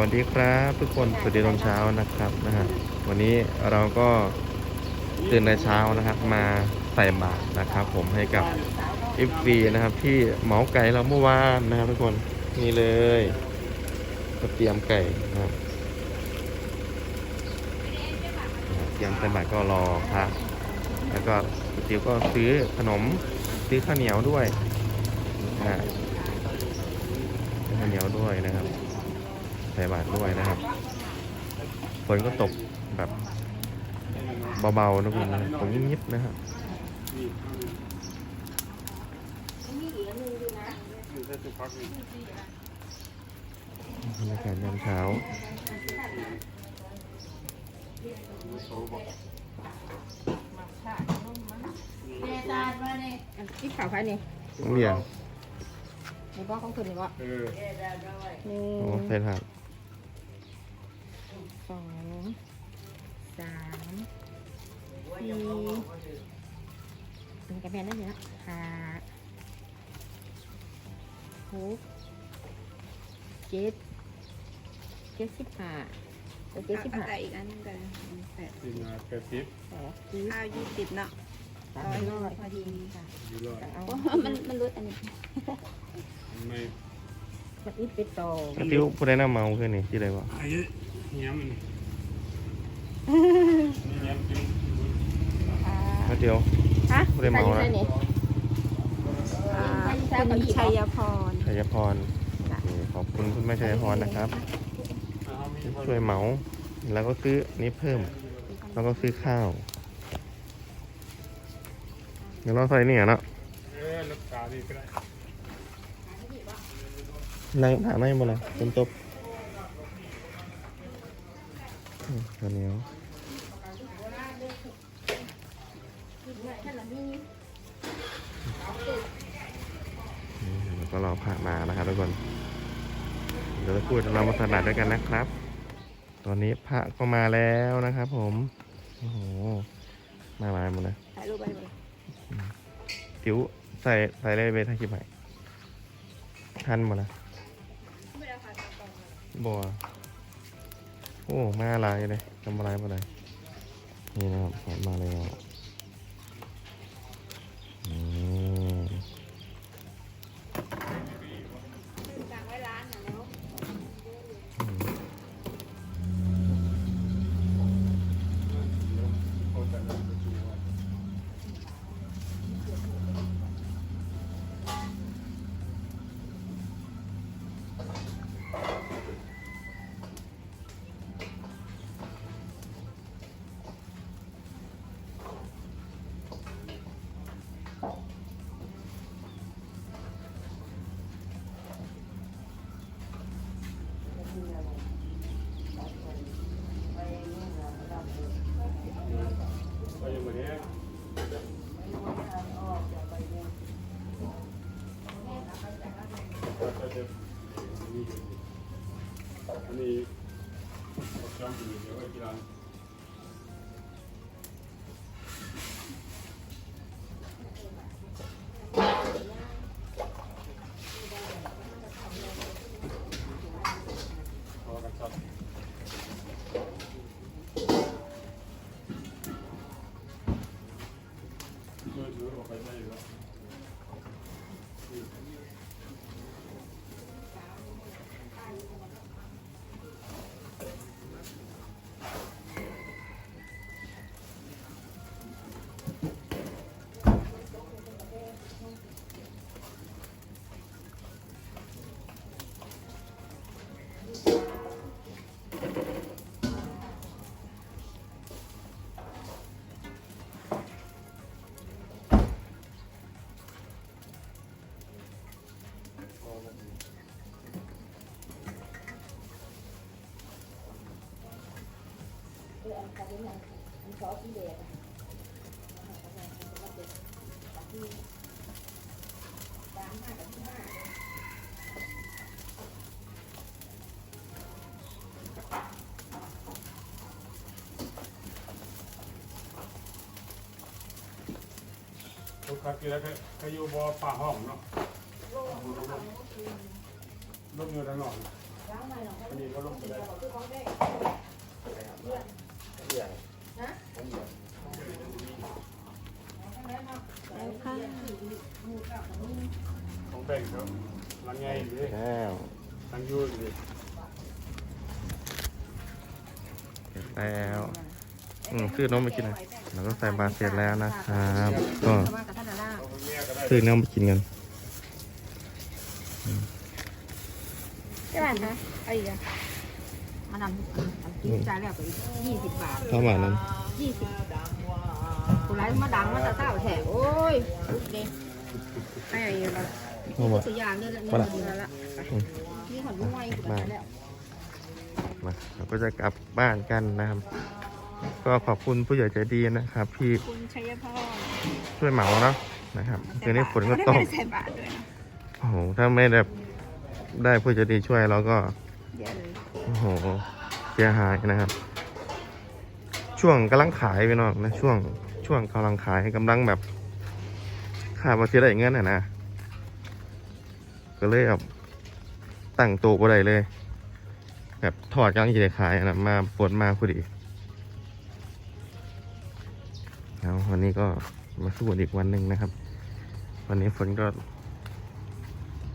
วัสดีครับทุกคนสวัสดีตอนเช้านะครับนะฮะวันนี้เราก็ตื่นในเช้านะครับ มาใส่บาตรนะครับ ผมให้กับอิฟรีนะครับ ที่เหมาไก่เราเมื่อวานนะครับทุกคนนี่เลยก็เตรียมไก่นะครับเตรียมใส่บาตรก็รอพระแล้วก็คุณติวก็ซื้อขนมซื้อข้าวเหนียวด้วยนะข้าวเหนียวด้วยนะครับ ใส่บาตรด้วยนะครับฝนก็ตกแบบเบาๆนะคุณนะตกยิบๆนะครับบรรยากาศยามเช้านี่ข่าวใครนี่ต้องเรียงในบ้านของคุณนี่วะเออหนึ่โอ้งใส่ผักส สามสี่เป็นกระแบนนั่นเนี่ยห้าหกเจ็ดเจ็ดสิบห้าเออเจ็ดสิบห้าอาแต่อีกอันหนึงกันแปดสิบมาแปดสิบแปดสิบข้าวยี่สิบเนาะสามร้อยพอดีค่ะอยู่รอดจะเอาเพราะว่ามันมันรุดอันนี้ไม่มันอีกเป็นโตกระติ้วผู้ใดน้าเมาขึ้นนี่ที่ใดวะไอ้เนี้ยมัน นี่เนี้ยกินกระติ้วฮะไม่ได้เมานะใส่นี่อ่าคุณชัยพรชัยพรนี่ขอบคุณคุณแม่ชัยพรนะครับที่ช่วยเหมาแล้วก็ซื้อนี้เพิ่ม แล้วก็ซื้อข้าวเดี๋ยวเราใส่นี่อะเนาะเออรักษาดีก็ได้ในหาในหมดเลยเป็นตบอืม ข้าวเหนียวอืมแล้วก็รอพระมานะครับทุกคน เดี๋ยวจะพูดเรามาสนัดด้วยกันนะครับ ตอนนี้พระก็มาแล้วนะครับผม โอ้โห มาหลายหมดเลยถ่ายรูปไปเลยติ๋วใส่ใส่เลยเบทาคิบไหทันหมดเลยบัว โอ้มาลายเลยทำอะไรมาเลยนี่นะครับมาแล้ว อันนี้ผมจำอยู่เดี๋ยวไว้ที่ร้านพอกันครับช่วยถือออกไปได้อยู่แล้ว ลูกค้ากินแล้วก็ก็อยู่บ่ป่าห้องเนาะลมอยู่ด้านนอกอันนี้ก็แล้ วค่ะของแบ่งครับลังไงดิแล้วลังยูดิแล้วอืมซื้อนมไปกินนะแล้วก็ใส่บาเสร็จแล้วนะครับก็ว่ากับท่านล่าซื้อนมไปกินกันใช่ไหมคะไอ้อีกอะ มาดำกินจ่ายแล้วไปอีกยี่สิบบาทเท่าไหร่นั้นยี่สิบกูไล่มาดังมาตาเต้าแถวโอ้ยลุกเด้ให้ไอ้เราเท่าไหร่ตัวอย่างเนี่ยละมาเนี่ยละละนี่ขอนนุ่ยกูไปแล้วมาเราก็จะกลับบ้านกันนะครับ ก็ขอบคุณผู้ใหญ่ใจดีนะครับที่คุณชัยพรช่วยเหมาเนาะนะครับคืนนี้ฝนก็ตกไม่ได้ใส่บาตรด้วยนะโอ้โหถ้าไม่ได้ได้ผู้ใหญ่ใจดีช่วยเราก็เยอะเลย โอ้โหเสียหายนะครับ ช่วงกำลังขายไปนองนะช่วงช่วงกำลังขายกำลังแบบขาดมาเสียได้เงินอะนะก็เลยแบบตั้งโต๊ะบ่ได้เลย แบบถอดกำลังจะได้ขายนะมาปวดมาพอดีแล้ววันนี้ก็มาสู้อีกวันหนึ่งนะครับ วันนี้ฝนก็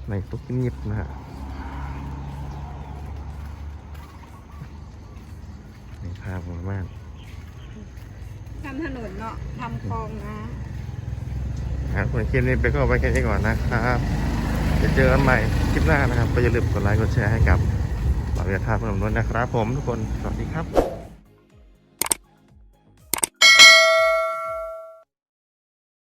ในตุ๊กนิบนะฮะ นี่ภาพมากทำถนนเนาะทำคลองนะ ครับส่วนคลิปนี้ไปก็เอาไว้แค่นี้ก่อนนะครับจะเจอกันใหม่คลิปหน้านะครับก็อย่าลืมกดไลค์กดแชร์ให้กับเราเวียท่าพนมนวลนะครับ ผมทุกคนสวัสดีครับ